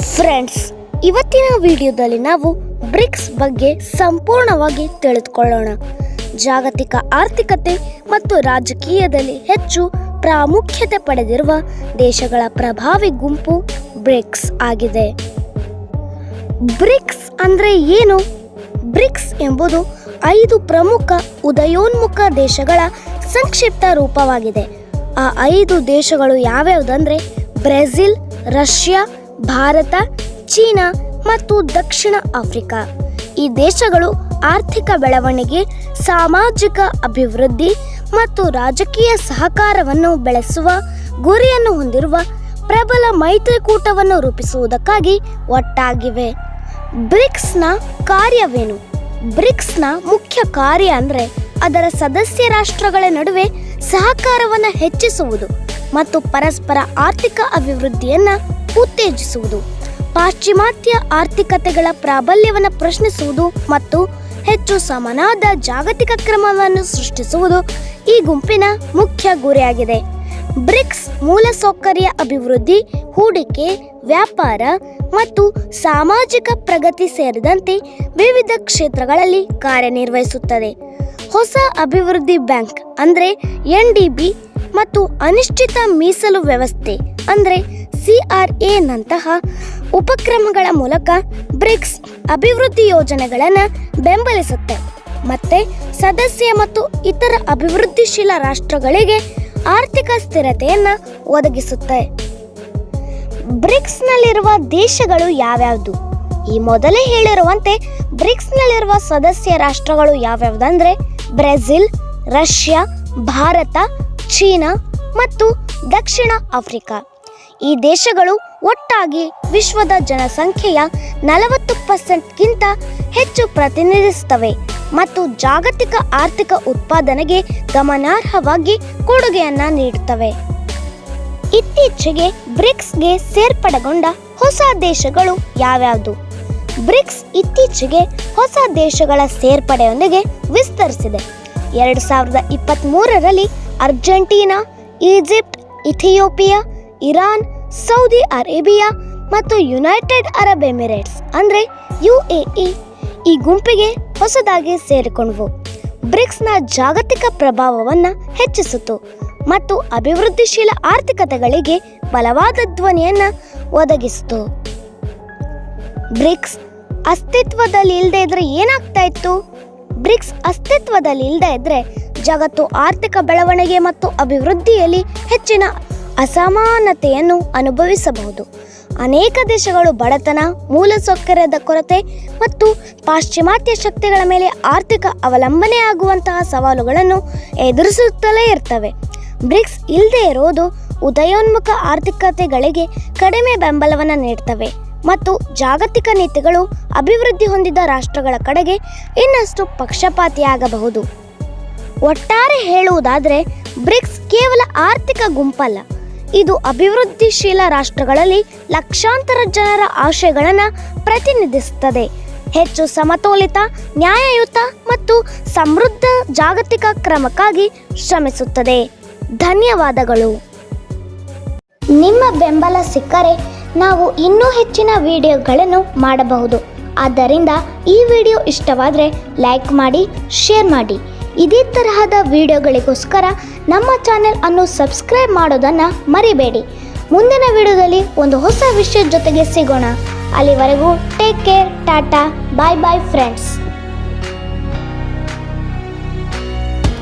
Friends ಇವತ್ತಿನ ವಿಡಿಯೋದಲ್ಲಿ ನಾವು ಬ್ರಿಕ್ಸ್ ಬಗ್ಗೆ ಸಂಪೂರ್ಣವಾಗಿ ತಿಳಿದುಕೊಳ್ಳೋಣ. ಜಾಗತಿಕ ಆರ್ಥಿಕತೆ ಮತ್ತು ರಾಜಕೀಯದಲ್ಲಿ ಹೆಚ್ಚು ಪ್ರಾಮುಖ್ಯತೆ ಪಡೆದಿರುವ ದೇಶಗಳ ಪ್ರಭಾವಿ ಗುಂಪು ಬ್ರಿಕ್ಸ್ ಆಗಿದೆ. ಬ್ರಿಕ್ಸ್ ಅಂದರೆ ಏನು? ಬ್ರಿಕ್ಸ್ ಎಂಬುದು ಐದು ಪ್ರಮುಖ ಉದಯೋನ್ಮುಖ ದೇಶಗಳ ಸಂಕ್ಷಿಪ್ತ ರೂಪವಾಗಿದೆ. ಆ ಐದು ದೇಶಗಳು ಯಾವ್ಯಾವುದಂದರೆ ಬ್ರೆಜಿಲ್, ರಷ್ಯಾ ಭಾರತ, ಚೀನಾ ಮತ್ತು ದಕ್ಷಿಣ ಆಫ್ರಿಕಾ. ಈ ದೇಶಗಳು ಆರ್ಥಿಕ ಬೆಳವಣಿಗೆ, ಸಾಮಾಜಿಕ ಅಭಿವೃದ್ಧಿ ಮತ್ತು ರಾಜಕೀಯ ಸಹಕಾರವನ್ನು ಬೆಳೆಸುವ, ಗುರಿಯನ್ನು ಹೊಂದಿರುವ ಪ್ರಬಲ ಮೈತ್ರಿಕೂಟವನ್ನು ರೂಪಿಸುವುದಕ್ಕಾಗಿ ಒಟ್ಟಾಗಿವೆ. ಬ್ರಿಕ್ಸ್ನ ಕಾರ್ಯವೇನು? ಬ್ರಿಕ್ಸ್ನ ಮುಖ್ಯ ಕಾರ್ಯ ಅಂದರೆ ಅದರ ಸದಸ್ಯ ರಾಷ್ಟ್ರಗಳ ನಡುವೆ ಸಹಕಾರವನ್ನು ಹೆಚ್ಚಿಸುವುದು ಮತ್ತು ಪರಸ್ಪರ ಆರ್ಥಿಕ ಅಭಿವೃದ್ಧಿಯನ್ನು ಉತ್ತೇಜಿಸುವುದು. ಪಾಶ್ಚಿಮಾತ್ಯ ಆರ್ಥಿಕತೆಗಳ ಪ್ರಾಬಲ್ಯವನ್ನು ಪ್ರಶ್ನಿಸುವುದು ಮತ್ತು ಹೆಚ್ಚು ಸಮನಾದ ಜಾಗತಿಕ ಕ್ರಮವನ್ನು ಸೃಷ್ಟಿಸುವುದು ಈ ಗುಂಪಿನ ಮುಖ್ಯ ಗುರಿಯಾಗಿದೆ. ಬ್ರಿಕ್ಸ್ ಮೂಲಸೌಕರ್ಯ ಅಭಿವೃದ್ಧಿ, ಹೂಡಿಕೆ, ವ್ಯಾಪಾರ ಮತ್ತು ಸಾಮಾಜಿಕ ಪ್ರಗತಿ ಸೇರಿದಂತೆ ವಿವಿಧ ಕ್ಷೇತ್ರಗಳಲ್ಲಿ ಕಾರ್ಯನಿರ್ವಹಿಸುತ್ತದೆ. ಹೊಸ ಅಭಿವೃದ್ಧಿ ಬ್ಯಾಂಕ್ ಅಂದರೆ ಎನ್ ಡಿ ಬಿ ಮತ್ತು ಅನಿಶ್ಚಿತ ಮೀಸಲು ವ್ಯವಸ್ಥೆ ಅಂದರೆ ಸಿ ಆರ್ ನಂತಹ ಉಪಕ್ರಮಗಳ ಮೂಲಕ ಬ್ರಿಕ್ಸ್ ಅಭಿವೃದ್ಧಿ ಯೋಜನೆಗಳನ್ನು ಬೆಂಬಲಿಸುತ್ತೆ. ಮತ್ತೆ ಸದಸ್ಯ ಮತ್ತು ಇತರ ಅಭಿವೃದ್ಧಿಶೀಲ ರಾಷ್ಟ್ರಗಳಿಗೆ ಆರ್ಥಿಕ ಸ್ಥಿರತೆಯನ್ನು ಒದಗಿಸುತ್ತೆ. ಬ್ರಿಕ್ಸ್ನಲ್ಲಿರುವ ದೇಶಗಳು ಯಾವ್ಯಾವುದು? ಈ ಮೊದಲೇ ಹೇಳಿರುವಂತೆ ಬ್ರಿಕ್ಸ್ನಲ್ಲಿರುವ ಸದಸ್ಯ ರಾಷ್ಟ್ರಗಳು ಯಾವ್ಯಾವುದಂದ್ರೆ ಬ್ರೆಜಿಲ್, ರಷ್ಯಾ, ಭಾರತ, ಚೀನಾ ಮತ್ತು ದಕ್ಷಿಣ ಆಫ್ರಿಕಾ. ಈ ದೇಶಗಳು ಒಟ್ಟಾಗಿ ವಿಶ್ವದ ಜನಸಂಖ್ಯೆಯ ನಲವತ್ತು ಪರ್ಸೆಂಟ್ಗಿಂತ ಹೆಚ್ಚು ಪ್ರತಿನಿಧಿಸುತ್ತವೆ ಮತ್ತು ಜಾಗತಿಕ ಆರ್ಥಿಕ ಉತ್ಪಾದನೆಗೆ ಗಮನಾರ್ಹವಾಗಿ ಕೊಡುಗೆಯನ್ನ ನೀಡುತ್ತವೆ. ಇತ್ತೀಚೆಗೆ ಬ್ರಿಕ್ಸ್ಗೆ ಸೇರ್ಪಡೆಗೊಂಡ ಹೊಸ ದೇಶಗಳು ಯಾವ್ಯಾವುದು? ಬ್ರಿಕ್ಸ್ ಇತ್ತೀಚೆಗೆ ಹೊಸ ದೇಶಗಳ ಸೇರ್ಪಡೆಯೊಂದಿಗೆ ವಿಸ್ತರಿಸಿದೆ. ಎರಡು ಸಾವಿರದ ಇಪ್ಪತ್ತ್ ಮೂರರಲ್ಲಿ Argentina, Egypt, Ethiopia Iran, Saudi Arabia ಮತ್ತು ಯುನೈಟೆಡ್ ಅರಬ್ ಎಮಿರೇಟ್ಸ್, ಅಂದರೆ ಯು ಈ ಗುಂಪಿಗೆ ಹೊಸದಾಗಿ ಸೇರಿಕೊಂಡವು. ಬ್ರಿಕ್ಸ್ನ ಜಾಗತಿಕ ಪ್ರಭಾವವನ್ನು ಹೆಚ್ಚಿಸಿತು ಮತ್ತು ಅಭಿವೃದ್ಧಿಶೀಲ ಆರ್ಥಿಕತೆಗಳಿಗೆ ಬಲವಾದ ಧ್ವನಿಯನ್ನು ಒದಗಿಸಿತು. ಬ್ರಿಕ್ಸ್ ಅಸ್ತಿತ್ವದಲ್ಲಿ ಇಲ್ಲದೆ ಇದ್ರೆ ಏನಾಗ್ತಾ ಇತ್ತು? ಬ್ರಿಕ್ಸ್ ಅಸ್ತಿತ್ವದಲ್ಲಿ ಇಲ್ಲದೆ ಇದ್ರೆ ಜಗತ್ತು ಆರ್ಥಿಕ ಬೆಳವಣಿಗೆ ಮತ್ತು ಅಭಿವೃದ್ಧಿಯಲ್ಲಿ ಹೆಚ್ಚಿನ ಅಸಮಾನತೆಯನ್ನು ಅನುಭವಿಸಬಹುದು. ಅನೇಕ ದೇಶಗಳು ಬಡತನ ಮೂಲಸೌಕರ್ಯದ ಕೊರತೆ ಮತ್ತು ಪಾಶ್ಚಿಮಾತ್ಯ ಶಕ್ತಿಗಳ ಮೇಲೆ ಆರ್ಥಿಕ ಅವಲಂಬನೆ ಆಗುವಂತಹ ಸವಾಲುಗಳನ್ನು ಎದುರಿಸುತ್ತಲೇ ಇರ್ತವೆ. ಬ್ರಿಕ್ಸ್ ಇಲ್ಲದೆ ಇರೋದು ಉದಯೋನ್ಮುಖ ಆರ್ಥಿಕತೆಗಳಿಗೆ ಕಡಿಮೆ ಬೆಂಬಲವನ್ನು ನೀಡ್ತವೆ ಮತ್ತು ಜಾಗತಿಕ ನೀತಿಗಳು ಅಭಿವೃದ್ಧಿ ಹೊಂದಿದ ರಾಷ್ಟ್ರಗಳ ಕಡೆಗೆ ಇನ್ನಷ್ಟು ಪಕ್ಷಪಾತಿಯಾಗಬಹುದು. ಒಟ್ಟಾರೆ ಹೇಳುವುದಾದರೆ ಬ್ರಿಕ್ಸ್ ಕೇವಲ ಆರ್ಥಿಕ ಗುಂಪಲ್ಲ ಇದು ಅಭಿವೃದ್ಧಿಶೀಲ ರಾಷ್ಟ್ರಗಳಲ್ಲಿ ಲಕ್ಷಾಂತರ ಜನರ ಆಶಯಗಳನ್ನು ಪ್ರತಿನಿಧಿಸುತ್ತದೆ. ಹೆಚ್ಚು ಸಮತೋಲಿತ, ನ್ಯಾಯಯುತ ಮತ್ತು ಸಮೃದ್ಧ ಜಾಗತಿಕ ಕ್ರಮಕ್ಕಾಗಿ ಶ್ರಮಿಸುತ್ತದೆ. ಧನ್ಯವಾದಗಳು. ನಿಮ್ಮ ಬೆಂಬಲ ಸಿಕ್ಕರೆ ನಾವು ಇನ್ನೂ ಹೆಚ್ಚಿನ ವಿಡಿಯೋಗಳನ್ನು ಮಾಡಬಹುದು. ಆದ್ದರಿಂದ ಈ ವಿಡಿಯೋ ಇಷ್ಟವಾದರೆ ಲೈಕ್ ಮಾಡಿ, ಶೇರ್ ಮಾಡಿ. ಇದೇ ತರಹದ ವಿಡಿಯೋಗಳಿಗೋಸ್ಕರ ನಮ್ಮ ಚಾನೆಲ್ ಅನ್ನು ಸಬ್ಸ್ಕ್ರೈಬ್ ಮಾಡೋದನ್ನು ಮರಿಬೇಡಿ. ಮುಂದಿನ ವಿಡಿಯೋದಲ್ಲಿ ಒಂದು ಹೊಸ ವಿಷಯದ ಜೊತೆಗೆ ಸಿಗೋಣ. ಅಲ್ಲಿವರೆಗೂ take care tata bye bye friends